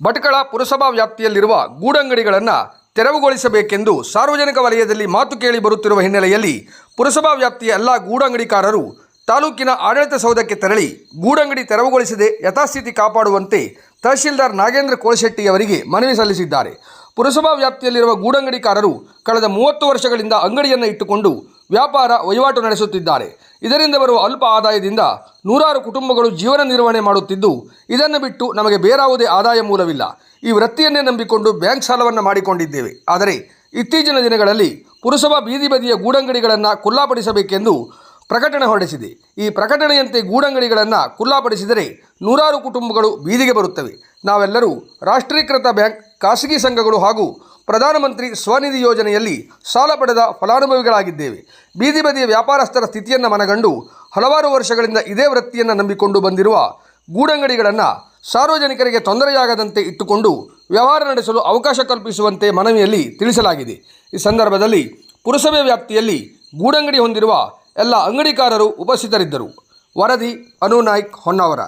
ಭಟ್ಕಳ ಪುರಸಭಾ ವ್ಯಾಪ್ತಿಯಲ್ಲಿರುವ ಗೂಡಂಗಡಿಗಳನ್ನು ತೆರವುಗೊಳಿಸಬೇಕೆಂದು ಸಾರ್ವಜನಿಕ ವಲಯದಲ್ಲಿ ಮಾತು ಕೇಳಿ ಬರುತ್ತಿರುವ ಹಿನ್ನೆಲೆಯಲ್ಲಿ ಪುರಸಭಾ ವ್ಯಾಪ್ತಿಯ ಎಲ್ಲ ಗೂಡಂಗಡಿಕಾರರು ತಾಲೂಕಿನ ಆಡಳಿತ ಸೌಧಕ್ಕೆ ತೆರಳಿ ಗೂಡಂಗಡಿ ತೆರವುಗೊಳಿಸದೆ ಯಥಾಸ್ಥಿತಿ ಕಾಪಾಡುವಂತೆ ತಹಶೀಲ್ದಾರ್ ನಾಗೇಂದ್ರ ಕೋಳಶೆಟ್ಟಿ ಅವರಿಗೆ ಮನವಿ ಸಲ್ಲಿಸಿದ್ದಾರೆ. ಪುರಸಭಾ ವ್ಯಾಪ್ತಿಯಲ್ಲಿರುವ ಗೂಡಂಗಡಿಕಾರರು ಕಳೆದ ಮೂವತ್ತು ವರ್ಷಗಳಿಂದ ಅಂಗಡಿಯನ್ನು ಇಟ್ಟುಕೊಂಡು ವ್ಯಾಪಾರ ವಹಿವಾಟು ನಡೆಸುತ್ತಿದ್ದಾರೆ. ಇದರಿಂದ ಬರುವ ಅಲ್ಪ ಆದಾಯದಿಂದ ನೂರಾರು ಕುಟುಂಬಗಳು ಜೀವನ ನಿರ್ವಹಣೆ ಮಾಡುತ್ತಿದ್ದು, ಇದನ್ನು ಬಿಟ್ಟು ನಮಗೆ ಬೇರಾವುದೇ ಆದಾಯ ಮೂಲವಿಲ್ಲ. ಈ ವೃತ್ತಿಯನ್ನೇ ನಂಬಿಕೊಂಡು ಬ್ಯಾಂಕ್ ಸಾಲವನ್ನು ಮಾಡಿಕೊಂಡಿದ್ದೇವೆ. ಆದರೆ, ಇತ್ತೀಚಿನ ದಿನಗಳಲ್ಲಿ ಪುರಸಭಾ ಬೀದಿ ಬದಿಯ ಗೂಡಂಗಡಿಗಳನ್ನು ಖುಲ್ಲಾಪಡಿಸಬೇಕೆಂದು ಪ್ರಕಟಣೆ ಹೊರಡಿಸಿದೆ. ಈ ಪ್ರಕಟಣೆಯಂತೆ ಗೂಡಂಗಡಿಗಳನ್ನು ಖುಲ್ಲಾಪಡಿಸಿದರೆ ನೂರಾರು ಕುಟುಂಬಗಳು ಬೀದಿಗೆ ಬರುತ್ತವೆ. ನಾವೆಲ್ಲರೂ ರಾಷ್ಟ್ರೀಕೃತ ಬ್ಯಾಂಕ್, ಖಾಸಗಿ ಸಂಘಗಳು ಹಾಗೂ ಪ್ರಧಾನಮಂತ್ರಿ ಸ್ವನಿಧಿ ಯೋಜನೆಯಲ್ಲಿ ಸಾಲ ಪಡೆದ ಫಲಾನುಭವಿಗಳಾಗಿದ್ದೇವೆ. ಬೀದಿ ಬದಿಯ ವ್ಯಾಪಾರಸ್ಥರ ಸ್ಥಿತಿಯನ್ನು ಮನಗಂಡು ಹಲವಾರು ವರ್ಷಗಳಿಂದ ಇದೇ ವೃತ್ತಿಯನ್ನು ನಂಬಿಕೊಂಡು ಬಂದಿರುವ ಗೂಡಂಗಡಿಗಳನ್ನು ಸಾರ್ವಜನಿಕರಿಗೆ ತೊಂದರೆಯಾಗದಂತೆ ಇಟ್ಟುಕೊಂಡು ವ್ಯವಹಾರ ನಡೆಸಲು ಅವಕಾಶ ಕಲ್ಪಿಸುವಂತೆ ಮನವಿಯಲ್ಲಿ ತಿಳಿಸಲಾಗಿದೆ. ಈ ಸಂದರ್ಭದಲ್ಲಿ ಪುರಸಭೆ ವ್ಯಾಪ್ತಿಯಲ್ಲಿ ಗೂಡಂಗಡಿ ಹೊಂದಿರುವ ಎಲ್ಲ ಅಂಗಡಿಕಾರರು ಉಪಸ್ಥಿತರಿದ್ದರು. ವರದಿ ಅನು ನಾಯ್ಕ್ ಹೊನ್ನಾವರ.